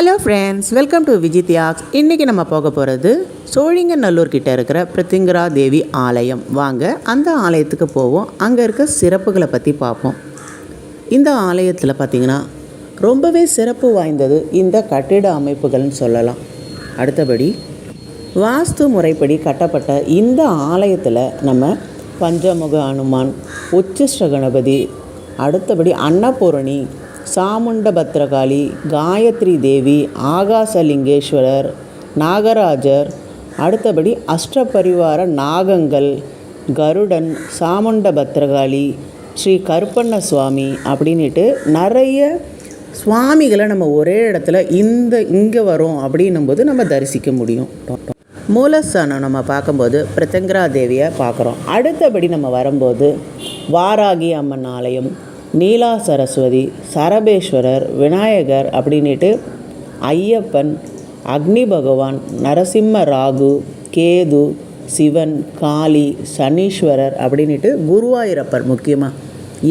Hello friends welcome to விஜித்யாக்ஸ் இன்றைக்கி நம்ம போக போகிறது சோழிங்கநல்லூர் கிட்டே இருக்கிற பிருத்திங்கரா தேவி ஆலயம். வாங்க அந்த ஆலயத்துக்கு போவோம். அங்கே இருக்க சிறப்புகளை பற்றி பார்ப்போம். இந்த ஆலயத்தில் பார்த்திங்கன்னா ரொம்பவே சிறப்பு வாய்ந்தது இந்த கட்டிட அமைப்புகள்னு சொல்லலாம். அடுத்தபடி வாஸ்து முறைப்படி கட்டப்பட்ட இந்த ஆலயத்தில் நம்ம பஞ்சமுக அனுமான் உச்சிஷ்ட கணபதி அடுத்தபடி அன்னபூரணி சாமுண்ட பத்ரகாளி காயத்ரி தேவி ஆகாசலிங்கேஸ்வரர் நாகராஜர் அடுத்தபடி அஷ்டபரிவார நாகங்கள் கருடன் சாமுண்ட பத்ரகாளி ஸ்ரீ கருப்பண்ண சுவாமி அப்படின்ட்டு நிறைய சுவாமிகளை நம்ம ஒரே இடத்துல இந்த இங்கே வரோம் அப்படின்னும்போது நம்ம தரிசிக்க முடியும். மூலஸ்தானம் நம்ம பார்க்கும்போது பிரத்யங்கரா தேவியை பார்க்குறோம். அடுத்தபடி நம்ம வரும்போது வாராகி அம்மன் ஆலயம் நீலா சரஸ்வதி சரபேஸ்வரர் விநாயகர் அப்படின்ட்டு ஐயப்பன் அக்னி பகவான் நரசிம்ம ராகு கேது சிவன் காளி சனீஸ்வரர் அப்படின்ட்டு குருவாயூரப்பர் முக்கியமாக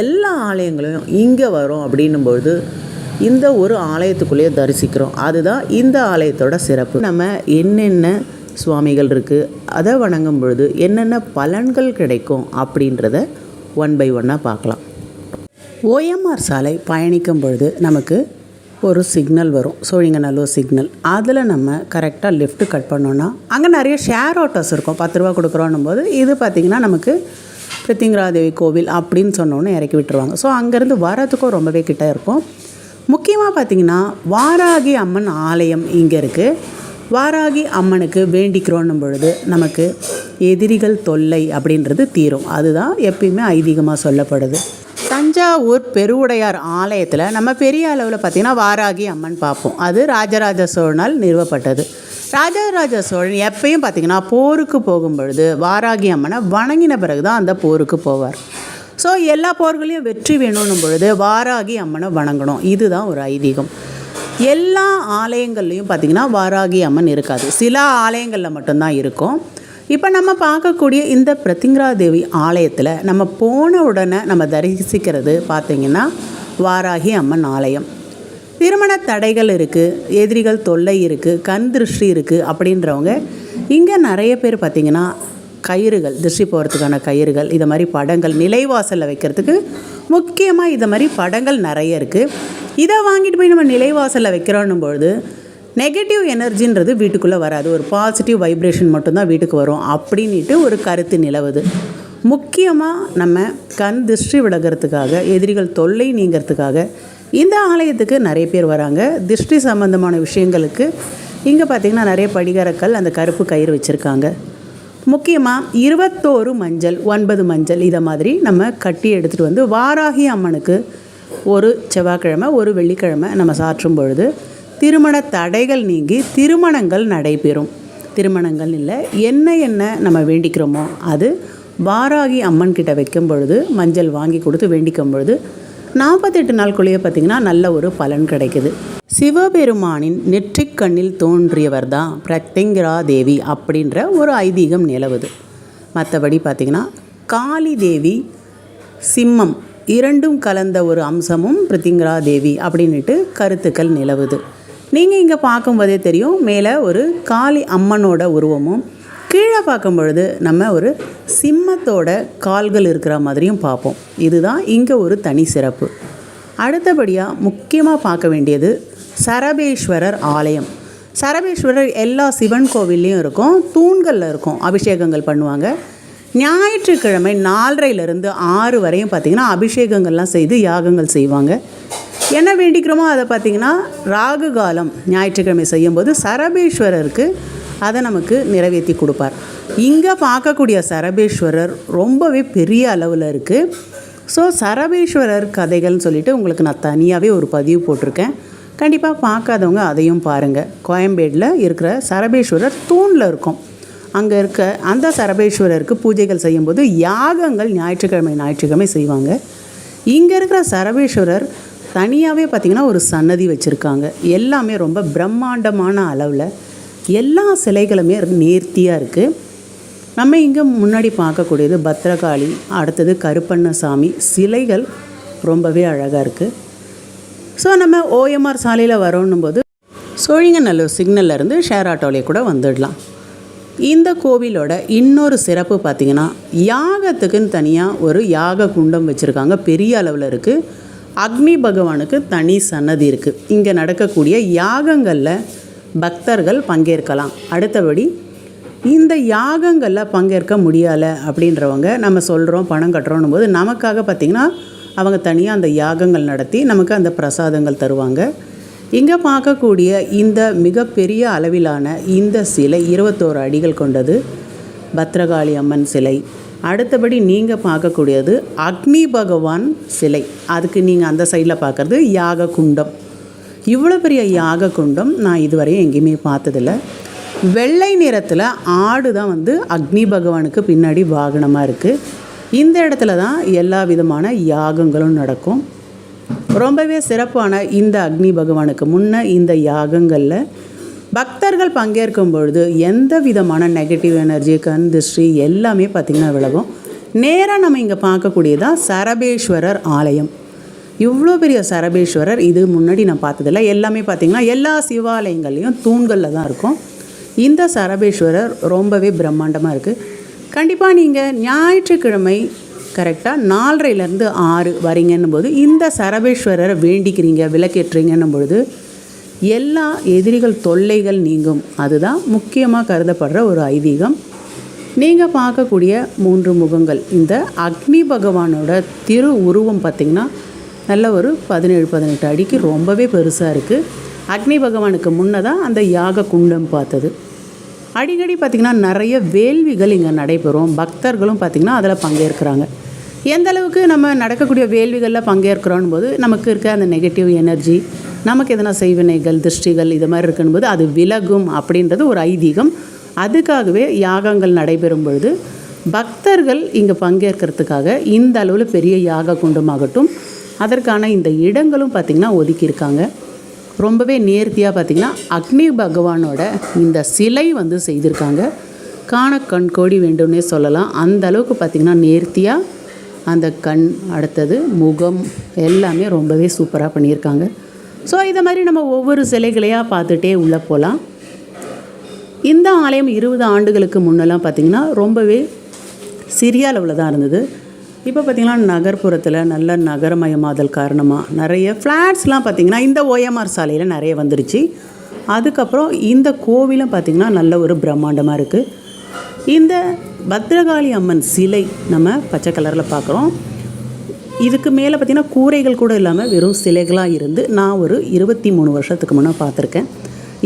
எல்லா ஆலயங்களையும் இங்கே வரும் அப்படின்னும்பொழுது இந்த ஒரு ஆலயத்துக்குள்ளேயே தரிசிக்கிறோம். அதுதான் இந்த ஆலயத்தோட சிறப்பு. நம்ம என்னென்ன சுவாமிகள் இருக்குது அதை வணங்கும் பொழுது என்னென்ன பலன்கள் கிடைக்கும் அப்படின்றத ஒன் பை ஒன்னாக பார்க்கலாம். ஓஎம்ஆர் சாலை பயணிக்கும் பொழுது நமக்கு ஒரு சிக்னல் வரும். சோழிங்கநல்லூர் சிக்னல் அதில் நம்ம கரெக்டாக லெஃப்ட்டு கட் பண்ணோன்னா அங்கே நிறைய ஷேர் ஆட்டோஸ் இருக்கும். பத்து ரூபா கொடுக்குறோன்னும் போது இது பார்த்திங்கன்னா நமக்கு பிருத்திங்கராதேவி கோவில் அப்படின்னு சொன்னோன்னே இறக்கி விட்டுருவாங்க. ஸோ அங்கேருந்து வரதுக்கும் ரொம்பவே கிட்ட இருக்கும். முக்கியமாக பார்த்திங்கன்னா வாராகி அம்மன் ஆலயம் இங்கே இருக்குது வாராகி அம்மனுக்கு வேண்டிக்கிறோன்னும் பொழுது நமக்கு எதிரிகள் தொல்லை அப்படின்றது தீரும். அதுதான் எப்பயுமே ஐதீகமாக சொல்லப்படுது. தஞ்சாவூர் பெருவுடையார் ஆலயத்தில் நம்ம பெரிய அளவில் பார்த்திங்கன்னா வாராகி அம்மன் பார்ப்போம் அது ராஜராஜ சோழனால் நிறுவப்பட்டது. ராஜராஜ சோழன் எப்பயும் பார்த்திங்கன்னா போருக்கு போகும் பொழுது வாராகி அம்மனை வணங்கின பிறகு தான் அந்த போருக்கு போவார். ஸோ எல்லா போர்களையும் வெற்றி வேணும்னும் பொழுது வாராகி அம்மனை வணங்கணும். இதுதான் ஒரு ஐதீகம். எல்லா ஆலயங்கள்லேயும் பார்த்திங்கன்னா வாராகி அம்மன் இருக்காது. சில ஆலயங்களில் மட்டும்தான் இருக்கும். இப்போ நம்ம பார்க்கக்கூடிய இந்த பிரத்திங்கரா தேவி ஆலயத்தில் நம்ம போன உடனே நம்ம தரிசிக்கிறது பார்த்திங்கன்னா வாராகி அம்மன் ஆலயம். திருமண தடைகள் இருக்குது எதிரிகள் தொல்லை இருக்குது கண் திருஷ்டி இருக்குது அப்படின்றவங்க இங்கே நிறைய பேர் பார்த்திங்கன்னா கயிறுகள் திருஷ்டி போகிறதுக்கான கயிறுகள் இதை மாதிரி படங்கள் நிலைவாசலில் வைக்கிறதுக்கு முக்கியமாக இதை மாதிரி படங்கள் நிறைய இருக்குது இதை வாங்கிட்டு போய் நம்ம நிலைவாசலில் வைக்கிறோன்னும் பொழுது நெகட்டிவ் எனர்ஜின்றது வீட்டுக்குள்ளே வராது. ஒரு பாசிட்டிவ் வைப்ரேஷன் மட்டும்தான் வீட்டுக்கு வரும். அப்படின்ட்டு ஒரு கருத்து நிலவுது. முக்கியமாக நம்ம கண் திருஷ்டி விலகிறதுக்காக எதிரிகள் தொல்லை நீங்கிறதுக்காக இந்த ஆலயத்துக்கு நிறைய பேர் வராங்க. திருஷ்டி சம்பந்தமான விஷயங்களுக்கு இங்கே பார்த்திங்கன்னா நிறைய படிகாரக்கள் அந்த கருப்பு கயிறு வச்சுருக்காங்க. முக்கியமாக இருபத்தோரு மஞ்சள் ஒன்பது மஞ்சள் இதை மாதிரி நம்ம கட்டி எடுத்துகிட்டு வந்து வாராகி அம்மனுக்கு ஒரு செவ்வாய்க்கிழமை ஒரு வெள்ளிக்கிழமை நம்ம சாற்றும் பொழுது திருமண தடைகள் நீங்கி திருமணங்கள் நடைபெறும். திருமணங்கள் இல்லை என்ன என்ன நம்ம வேண்டிக்கிறோமோ அது வாராகி அம்மன் கிட்ட வைக்கும் பொழுது மஞ்சள் வாங்கி கொடுத்து வேண்டிக்கும் பொழுது நாற்பத்தெட்டு நாளுக்குள்ளேயே பார்த்திங்கன்னா நல்ல ஒரு பலன் கிடைக்குது. சிவபெருமானின் நெற்றிக் கண்ணில் தோன்றியவர் தான் பிரத்யங்கிரா தேவி அப்படின்ற ஒரு ஐதீகம் நிலவுது. மற்றபடி பார்த்திங்கன்னா காளி தேவி சிம்மம் இரண்டும் கலந்த ஒரு அம்சமும் பிருத்திங்கரா தேவி அப்படின்ட்டு கருத்துக்கள் நிலவுது. நீங்கள் இங்கே பார்க்கும்போதே தெரியும் மேலே ஒரு காளி அம்மனோட உருவமும் கீழே பார்க்கும் பொழுது நம்ம ஒரு சிம்மத்தோட கால்கள் இருக்கிற மாதிரியும் பார்ப்போம். இதுதான் இங்கே ஒரு தனி சிறப்பு. அடுத்தபடியாக முக்கியமாக பார்க்க வேண்டியது சரபேஸ்வரர் ஆலயம். சரபேஸ்வரர் எல்லா சிவன் கோவில்லையும் இருக்கும் தூண்களில் இருக்கும் அபிஷேகங்கள் பண்ணுவாங்க. ஞாயிற்றுக்கிழமை நாலரையிலேருந்து ஆறு வரையும் பார்த்திங்கன்னா அபிஷேகங்கள்லாம் செய்து யாகங்கள் செய்வாங்க. என்ன வேண்டிக்கிறோமோ அதை பார்த்திங்கன்னா ராகு காலம் ஞாயிற்றுக்கிழமை செய்யும்போது சரபேஸ்வரருக்கு அதை நமக்கு நிறைவேற்றி கொடுப்பார். இங்கே பார்க்கக்கூடிய சரபேஸ்வரர் ரொம்பவே பெரிய அளவில் இருக்குது ஸோ சரபேஸ்வரர் கதைகள்னு சொல்லிட்டு உங்களுக்கு நான் தனியாகவே ஒரு பதிவு போட்டிருக்கேன். கண்டிப்பாக பார்க்காதவங்க அதையும் பாருங்கள் கோயம்பேடில் இருக்கிற சரபேஸ்வரர் தூணில் இருக்கும். அங்கே இருக்க அந்த சரபேஸ்வரருக்கு பூஜைகள் செய்யும்போது யாகங்கள் ஞாயிற்றுக்கிழமை ஞாயிற்றுக்கிழமை செய்வாங்க. இங்கே இருக்கிற சரபேஸ்வரர் தனியாகவே பார்த்திங்கன்னா ஒரு சன்னதி வச்சுருக்காங்க. எல்லாமே ரொம்ப பிரம்மாண்டமான அளவில் எல்லா சிலைகளுமே நேர்த்தியாக இருக்குது நம்ம இங்கே முன்னாடி பார்க்கக்கூடியது பத்ரகாளி அடுத்தது கருப்பண்ணசாமி சிலைகள் ரொம்பவே அழகாக இருக்குது ஸோ நம்ம ஓஎம்ஆர் சாலையில் வரோன்னும் போது சோழிங்கநல்லூர் சிக்னல்ல இருந்து ஷேர் ஆட்டோலேயே கூட வந்துடலாம். இந்த கோவிலோட இன்னொரு சிறப்பு பார்த்திங்கன்னா யாகத்துக்குன்னு தனியாக ஒரு யாக குண்டம் வச்சுருக்காங்க. பெரிய அளவில் இருக்குது அக்னி பகவானுக்கு தனி சன்னதி இருக்குது இங்கே நடக்கக்கூடிய யாகங்களில் பக்தர்கள் பங்கேற்கலாம். அடுத்தபடி இந்த யாகங்களில் பங்கேற்க முடியலை அப்படின்றவங்க நம்ம சொல்கிறோம் பணம் கட்டுறோன்னும் போது நமக்காக பார்த்திங்கன்னா அவங்க தனியாக அந்த யாகங்கள் நடத்தி நமக்கு அந்த பிரசாதங்கள் தருவாங்க. இங்கே பார்க்கக்கூடிய இந்த மிகப்பெரிய அளவிலான இந்த சிலை இருபத்தோரு அடிகள் கொண்டது பத்ரகாளி அம்மன் சிலை. அடுத்தபடி நீங்கள் பார்க்கக்கூடியது அக்னி பகவான் சிலை. அதுக்கு நீங்கள் அந்த சைடில் பார்க்குறது யாக குண்டம் இவ்வளோ பெரிய யாக குண்டம் நான் இதுவரையும் எங்கேயுமே பார்த்ததில்ல. வெள்ளை நிறத்தில் ஆடு தான் வந்து அக்னி பகவானுக்கு பின்னாடி வாகனமாக இருக்குது இந்த இடத்துல தான் எல்லா விதமான யாகங்களும் நடக்கும். ரொம்பவே சிறப்பான இந்த அக்னி பகவானுக்கு முன்ன இந்த யாகங்களில் பக்தர்கள் பங்கேற்கும் பொழுது எந்த விதமான நெகட்டிவ் எனர்ஜி கண் திருஷ்டி எல்லாமே பார்த்திங்கன்னா விலகும். நேராக நம்ம இங்கே பார்க்கக்கூடியதான் சரபேஸ்வரர் ஆலயம். இவ்வளோ பெரிய சரபேஸ்வரர் இது முன்னாடி நான் பார்த்ததில்ல. எல்லாமே பார்த்திங்கன்னா எல்லா சிவாலயங்கள்லேயும் தூண்களில் தான் இருக்கும். இந்த சரபேஸ்வரர் ரொம்பவே பிரம்மாண்டமாக இருக்குது கண்டிப்பாக நீங்கள் ஞாயிற்றுக்கிழமை கரெக்டாக நாலரைலேருந்து ஆறு வரீங்கன்னும் போது இந்த சரபேஸ்வரரை வேண்டிக்கிறீங்க விளக்கேற்றுறீங்கன்னும் பொழுது எல்லா எதிரிகள் தொல்லைகள் நீங்கும். அதுதான் முக்கியமாக கருதப்படுற ஒரு ஐதீகம். நீங்கள் பார்க்கக்கூடிய மூன்று முகங்கள். இந்த அக்னி பகவானோட திரு உருவம் பார்த்திங்கன்னா நல்ல ஒரு பதினேழு பதினெட்டு அடிக்கு ரொம்பவே பெருசாக இருக்குது அக்னி பகவானுக்கு முன்னதாக அந்த யாக குண்டம் பார்த்தது. அடிக்கடி பார்த்திங்கன்னா நிறைய வேள்விகள் இங்கே நடைபெறும். பக்தர்களும் பார்த்திங்கன்னா அதில் பங்கேற்கிறாங்க. எந்த அளவுக்கு நம்ம நடக்கக்கூடிய வேள்விகளில் பங்கேற்கிறோன்னு போது நமக்கு இருக்க அந்த நெகட்டிவ் எனர்ஜி நமக்கு எதனா செய்வினைகள் திருஷ்டிகள் இது மாதிரி இருக்கும்போது அது விலகும் அப்படின்றது ஒரு ஐதீகம். அதுக்காகவே யாகங்கள் நடைபெறும் பொழுது பக்தர்கள் இங்கே பங்கேற்கிறதுக்காக இந்த அளவில் பெரிய யாக குண்டமாகட்டும் அதற்கான இந்த இடங்களும் பார்த்திங்கன்னா ஒதுக்கியிருக்காங்க. ரொம்பவே நேர்த்தியாக பார்த்திங்கன்னா அக்னி பகவானோட இந்த சிலை வந்து செய்திருக்காங்க. காண கண் கோடி வேண்டும்னே சொல்லலாம். அந்த அளவுக்கு பார்த்திங்கன்னா நேர்த்தியாக அந்த கண் அடுத்தது முகம் எல்லாமே ரொம்பவே சூப்பராக பண்ணியிருக்காங்க. ஸோ இதை மாதிரி நம்ம ஒவ்வொரு சிலைகளையாக பார்த்துட்டே உள்ளே போகலாம் இந்த ஆலயம் இருபது ஆண்டுகளுக்கு முன்னெல்லாம் பார்த்திங்கன்னா ரொம்பவே சிறிய அளவில் தான் இருந்தது. இப்போ பார்த்திங்கன்னா நகர்ப்புறத்தில் நல்ல நகரமயமாதல் காரணமாக நிறைய ஃப்ளாட்ஸ்லாம் பார்த்திங்கன்னா இந்த ஓஎம்ஆர் சாலையில் நிறைய வந்துருச்சு. அதுக்கப்புறம் இந்த கோவிலும் பார்த்திங்கன்னா நல்ல ஒரு பிரம்மாண்டமாக இருக்குது இந்த பத்ரகாளி அம்மன் சிலை நம்ம பச்சை கலரில் பார்க்குறோம். இதுக்கு மேலே பார்த்திங்கன்னா கூரைகள் கூட இல்லாமல் வெறும் சிலைகளாக இருந்து நான் ஒரு இருபத்தி மூணு வருஷத்துக்கு முன்னே பார்த்துருக்கேன்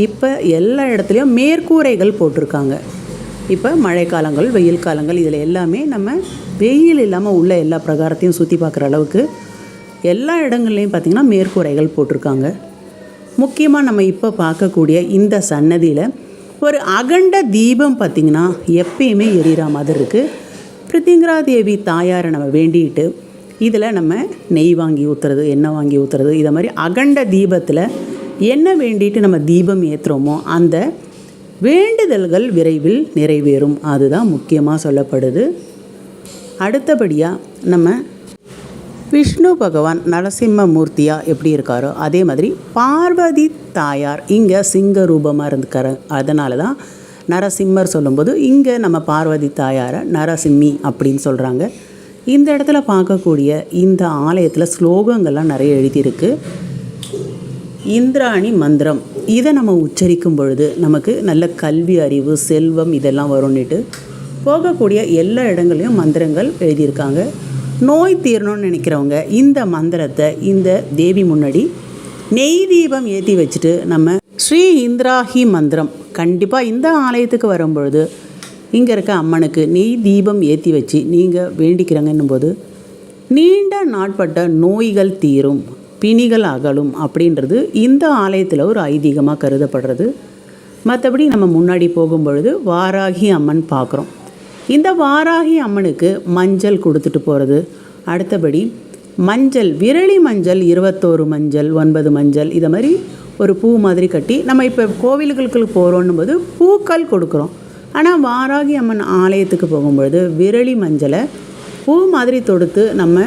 இப்போ எல்லா இடத்துலையும் மேற்கூரைகள் போட்டிருக்காங்க. இப்போ மழைக்காலங்கள் வெயில் காலங்கள் இதில் எல்லாமே நம்ம வெயில் இல்லாமல் உள்ள எல்லா பிரகாரத்தையும் சுற்றி பார்க்குற அளவுக்கு எல்லா இடங்கள்லையும் பார்த்திங்கன்னா மேற்கூரைகள் போட்டிருக்காங்க. முக்கியமாக நம்ம இப்போ பார்க்கக்கூடிய இந்த சன்னதியில் ஒரு அகண்ட தீபம் பார்த்திங்கன்னா எப்பயுமே எரியிற மாதிரி இருக்குது பிரித்திங்கரா தேவி தாயாரை நம்ம வேண்டிட்டு இதில் நம்ம நெய் வாங்கி ஊற்றுறது எண்ணெய் வாங்கி ஊற்றுறது இதை மாதிரி அகண்ட தீபத்தில் என்ன வேண்டிட்டு நம்ம தீபம் ஏற்றுறோமோ அந்த வேண்டுதல்கள் விரைவில் நிறைவேறும். அதுதான் முக்கியமாக சொல்லப்படுது. அடுத்தபடியாக நம்ம விஷ்ணு பகவான் நரசிம்ம மூர்த்தியாக எப்படி இருக்காரோ அதே மாதிரி பார்வதி தாயார் இங்கே சிங்க ரூபமாக இருந்துக்காரு. அதனால தான் நரசிம்மர் சொல்லும்போது இங்கே நம்ம பார்வதி தாயாரை நரசிம்மி அப்படின்னு சொல்கிறாங்க இந்த இடத்துல பார்க்கக்கூடிய இந்த ஆலயத்தில் ஸ்லோகங்கள்லாம் நிறைய எழுதியிருக்கு. இந்திராணி மந்திரம். இதை நம்ம உச்சரிக்கும் பொழுது நமக்கு நல்ல கல்வி அறிவு செல்வம் இதெல்லாம் வரும்னுட்டு போகக்கூடிய எல்லா இடங்களையும் மந்திரங்கள் எழுதியிருக்காங்க. நோய் தீரணும்னு நினைக்கிறவங்க இந்த மந்திரத்தை இந்த தேவி முன்னாடி நெய் தீபம் ஏற்றி வச்சுட்டு நம்ம ஸ்ரீ இந்திராஹி மந்திரம் கண்டிப்பாக இந்த ஆலயத்துக்கு வரும்பொழுது இங்கே இருக்க அம்மனுக்கு நெய் தீபம் ஏற்றி வச்சு நீங்கள் வேண்டிக்கிறங்கன்னும் போது நீண்ட நாட்பட்ட நோய்கள் தீரும் பிணிகள் அகலும் அப்படின்றது இந்த ஆலயத்தில் ஒரு ஐதீகமாக கருதப்படுறது. மற்றபடி நம்ம முன்னாடி போகும்பொழுது வாராகி அம்மன் பார்க்குறோம் இந்த வாராகி அம்மனுக்கு மஞ்சள் கொடுத்துட்டு போகிறது அடுத்தபடி மஞ்சள் விரலி மஞ்சள் இருபத்தோரு மஞ்சள் ஒன்பது மஞ்சள் இதை மாதிரி ஒரு பூ மாதிரி கட்டி நம்ம இப்போ கோவில்களுக்கு போகிறோன்னும் போது பூக்கள் கொடுக்குறோம். ஆனால் வாராகி அம்மன் ஆலயத்துக்கு போகும்பொழுது விரலி மஞ்சளை பூ மாதிரி தொடுத்து நம்ம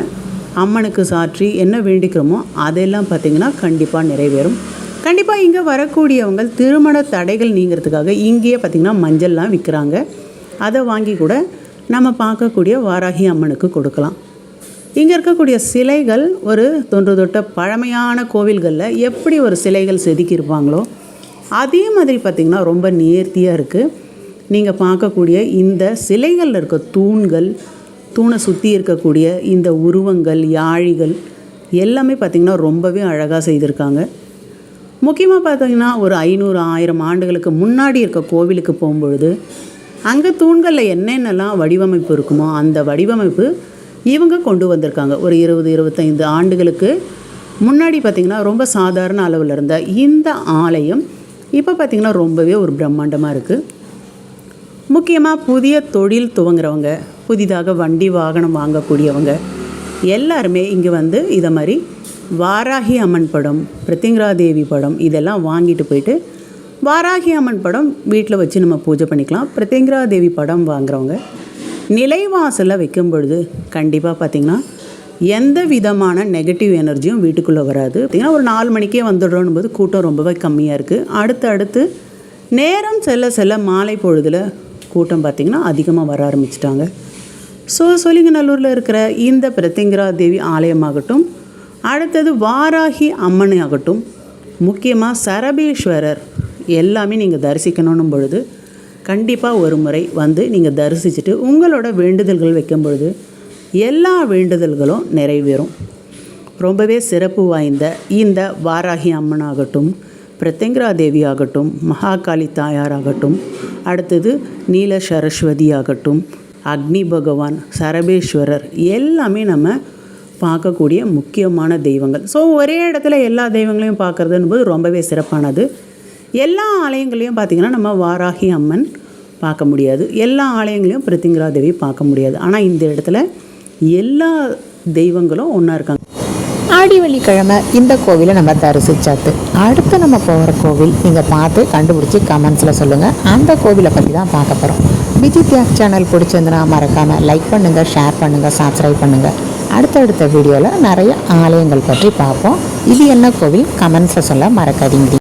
அம்மனுக்கு சாற்றி என்ன வேண்டிக்கிறோமோ அதெல்லாம் பார்த்திங்கன்னா கண்டிப்பாக நிறைவேறும். கண்டிப்பாக இங்கே வரக்கூடியவங்க திருமண தடைகள் நீங்கிறதுக்காக இங்கேயே பார்த்திங்கன்னா மஞ்சள்லாம் விற்கிறாங்க. அதை வாங்கி கூட நம்ம பார்க்கக்கூடிய வாராகி அம்மனுக்கு கொடுக்கலாம். இங்கே இருக்கக்கூடிய சிலைகள் ஒரு தொன்று தொட்ட பழமையான கோவில்களில் எப்படி ஒரு சிலைகள் செதுக்கியிருப்பாங்களோ அதே மாதிரி பார்த்திங்கன்னா ரொம்ப நேர்த்தியாக இருக்குது நீங்கள் பார்க்கக்கூடிய இந்த சிலைகளில் இருக்க தூண்கள் தூணை சுற்றி இருக்கக்கூடிய இந்த உருவங்கள் யாழிகள் எல்லாமே பார்த்திங்கன்னா ரொம்பவே அழகாக செய்திருக்காங்க. முக்கியமாக பார்த்தீங்கன்னா ஒரு ஐநூறு ஆயிரம் ஆண்டுகளுக்கு முன்னாடி இருக்க கோவிலுக்கு போகும்பொழுது அங்கே தூண்களில் என்னென்னலாம் வடிவமைப்பு இருக்குமோ அந்த வடிவமைப்பு இவங்க கொண்டு வந்திருக்காங்க. ஒரு இருபது இருபத்தைந்து ஆண்டுகளுக்கு முன்னாடி பார்த்திங்கன்னா ரொம்ப சாதாரண அளவில் இருந்த இந்த ஆலயம் இப்போ பார்த்திங்கன்னா ரொம்பவே ஒரு பிரம்மாண்டமாக இருக்குது முக்கியமாக புதிய தொழில் துவங்குறவங்க புதிதாக வண்டி வாகனம் வாங்கக்கூடியவங்க எல்லாருமே இங்கே வந்து இதை மாதிரி வாராகி அம்மன் படம் பிரத்திங்கரா தேவி படம் இதெல்லாம் வாங்கிட்டு போயிட்டு வாராகி அம்மன் படம் வீட்டில் வச்சு நம்ம பூஜை பண்ணிக்கலாம். பிரத்திங்கரா தேவி படம் வாங்குறவங்க நிலைவாசலில் வைக்கும் பொழுது கண்டிப்பாக பார்த்திங்கன்னா எந்த விதமான நெகட்டிவ் எனர்ஜியும் வீட்டுக்குள்ளே வராது. பார்த்திங்கன்னா ஒரு நாலு மணிக்கே வந்துடுறோம் போது கூட்டம் ரொம்பவே கம்மியாக இருக்குது அடுத்து அடுத்து நேரம் செல்ல செல்ல மாலை பொழுதில் கூட்டம் பார்த்திங்கன்னா அதிகமாக வர ஆரம்பிச்சிட்டாங்க. ஸோ சொலிங்கநல்லூரில் இருக்கிற இந்த பிரத்திங்கரா தேவி ஆலயமாகட்டும் அடுத்தது வாராகி அம்மன் ஆகட்டும் முக்கியமாக சரபேஸ்வரர் எல்லாமே நீங்கள் தரிசிக்கணும் பொழுது கண்டிப்பாக ஒரு முறை வந்து நீங்கள் தரிசிச்சுட்டு உங்களோட வேண்டுதல்கள் வைக்கும் பொழுது எல்லா வேண்டுதல்களும் நிறைவேறும். ரொம்பவே சிறப்பு வாய்ந்த இந்த வாராகி அம்மன் ஆகட்டும் பிரத்யங்கரா தேவி ஆகட்டும் மகாகாளி தாயாராகட்டும் அடுத்தது நீல சரஸ்வதி ஆகட்டும் அக்னி பகவான் சரபேஸ்வரர் எல்லாமே நம்ம பார்க்கக்கூடிய முக்கியமான தெய்வங்கள். ஸோ ஒரே இடத்துல எல்லா தெய்வங்களையும் பார்க்குறதுன்னு போது ரொம்பவே சிறப்பானது. எல்லா ஆலயங்களையும் பார்த்திங்கன்னா நம்ம வாராகி அம்மன் பார்க்க முடியாது. எல்லா ஆலயங்களையும் பிரித்திங்கரா தேவி பார்க்க முடியாது. ஆனால் இந்த இடத்துல எல்லா தெய்வங்களும் ஒன்றா இருக்காங்க. ஆடி வெள்ளிக்கிழமை இந்த கோவிலை நம்ம தரிசிச்சாத்து. அடுத்து நம்ம போகிற கோவில் நீங்கள் பார்த்து கண்டுபிடிச்சி கமெண்ட்ஸில் சொல்லுங்கள் அந்த கோவிலை பற்றி தான் பார்க்க போகிறோம் விஜித்யா சேனல் பிடிச்சிருந்துன்னா மறக்காமல் லைக் பண்ணுங்கள் ஷேர் பண்ணுங்கள் சப்ஸ்கிரைப் பண்ணுங்கள் அடுத்தடுத்த வீடியோவில் நிறைய ஆலயங்கள் பற்றி பார்ப்போம். இது என்ன கோவில்? கமெண்ட்ஸை சொல்ல மறக்காதீங்க.